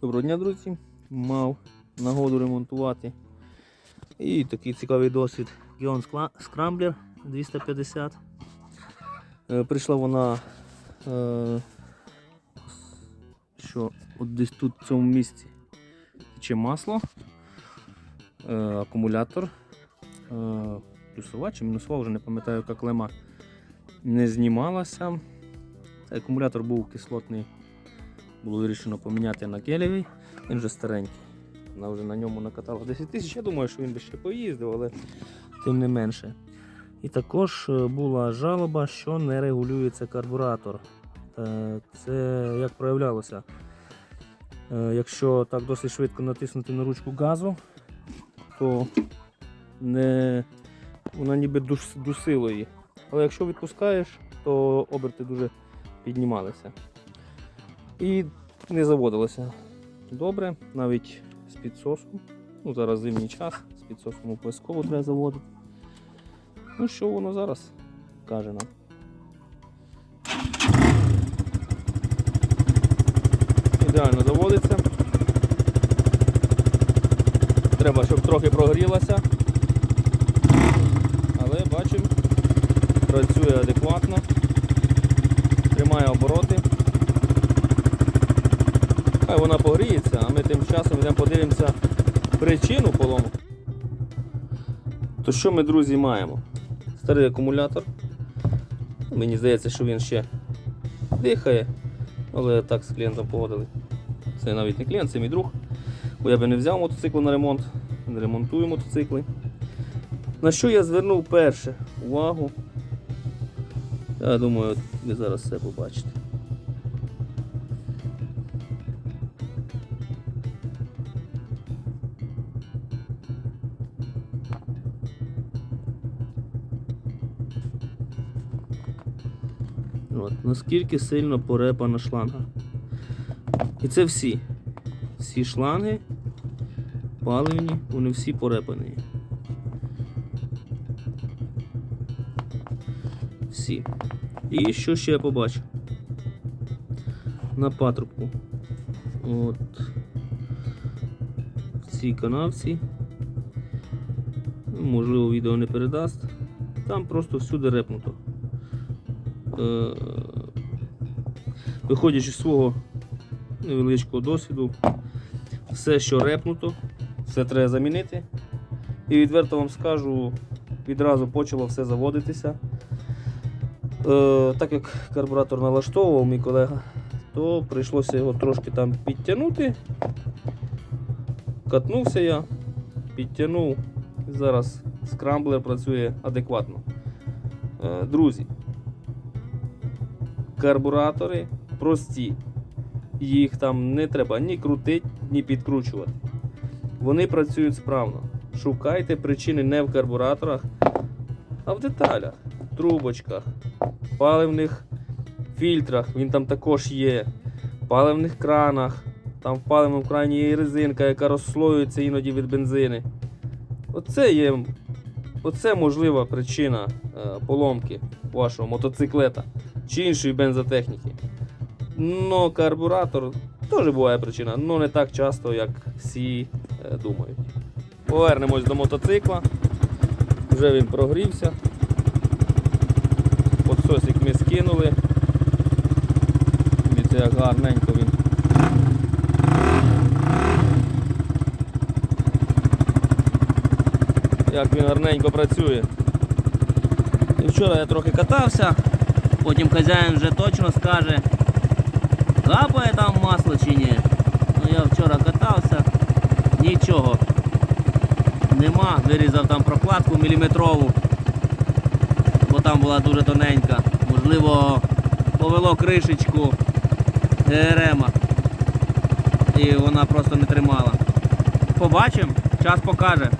Доброго дня, друзі. Мав нагоду ремонтувати. І такий цікавий досвід Skla- Scrambler 250. Е, Прийшла вона, е, що от десь тут в цьому місці тече масло, е, акумулятор, плюсова чи мінусова, вже не пам'ятаю, яка клема не знімалася. Акумулятор був кислотний було вирішено поміняти на келевий. Він вже старенький. Вона вже на ньому накатала 10 тисяч. Я думаю, що він би ще поїздив, але тим не менше. І також е, була жалоба, що не регулюється карбуратор. Е, Це як проявлялося. Е, Якщо так досить швидко натиснути на ручку газу, то не... вона ніби дус- дусило її. Але якщо відпускаєш, то оберти дуже піднімалися. І не заводилося добре, навіть з підсосом. Ну, зараз зимній час, з підсосом обов'язково треба заводити. Ну, що воно зараз каже нам. Ідеально заводиться. Треба, щоб трохи прогрілася. Але бачимо, працює адекватно, тримає обороти. Хай вона погріється, а ми тим часом йдемо подивимося причину полому. То що ми, друзі, маємо? Старий акумулятор. Мені здається, що він ще дихає, але так з клієнтом погодили. Це навіть не клієнт, це мій друг. Бо я би не взяв мотоцикл на ремонт, не ремонтую мотоцикли. На що я звернув перше увагу? Я думаю, ви зараз все побачите. От, наскільки сильно порепана шланга. І це всі. Всі шланги паливні, вони всі порепані. Всі. І що ще я побачив? На патрубку. От в цій канавці. Можливо, відео не передасть. Там просто всюди репнуто. Е, виходячи з свого невеличкого досвіду, все, що репнуто, все треба замінити. І відверто вам скажу, відразу почало все заводитися. Е, так як карбуратор налаштовував мій колега, то прийшлося його трошки там підтягнути. Катнувся я, підтягнув. Зараз скрамблер працює адекватно. Е, друзі, карбуратори прості. Їх там не треба ні крутити, ні підкручувати. Вони працюють справно. Шукайте причини не в карбураторах, а в деталях, трубочках, паливних фільтрах, він там також є, паливних кранах. Там в паливному крані є резинка, яка розслоюється іноді від бензини. Оце є оце можлива причина е, поломки вашого мотоциклета чи іншої бензотехніки. Ну, карбуратор теж буває причина, але не так часто, як всі е, думають. Повернемось до мотоцикла. Вже він прогрівся. Подсосик ми скинули. Дивіться, як гарненько він. Як він гарненько працює. І вчора я трохи катався, потім хазяїн вже точно скаже, капає там масло чи ні. Ну я вчора катався, нічого. Нема, вирізав там прокладку міліметрову, бо там була дуже тоненька. Можливо, повело кришечку ГРМ і вона просто не тримала. Побачимо, час покаже.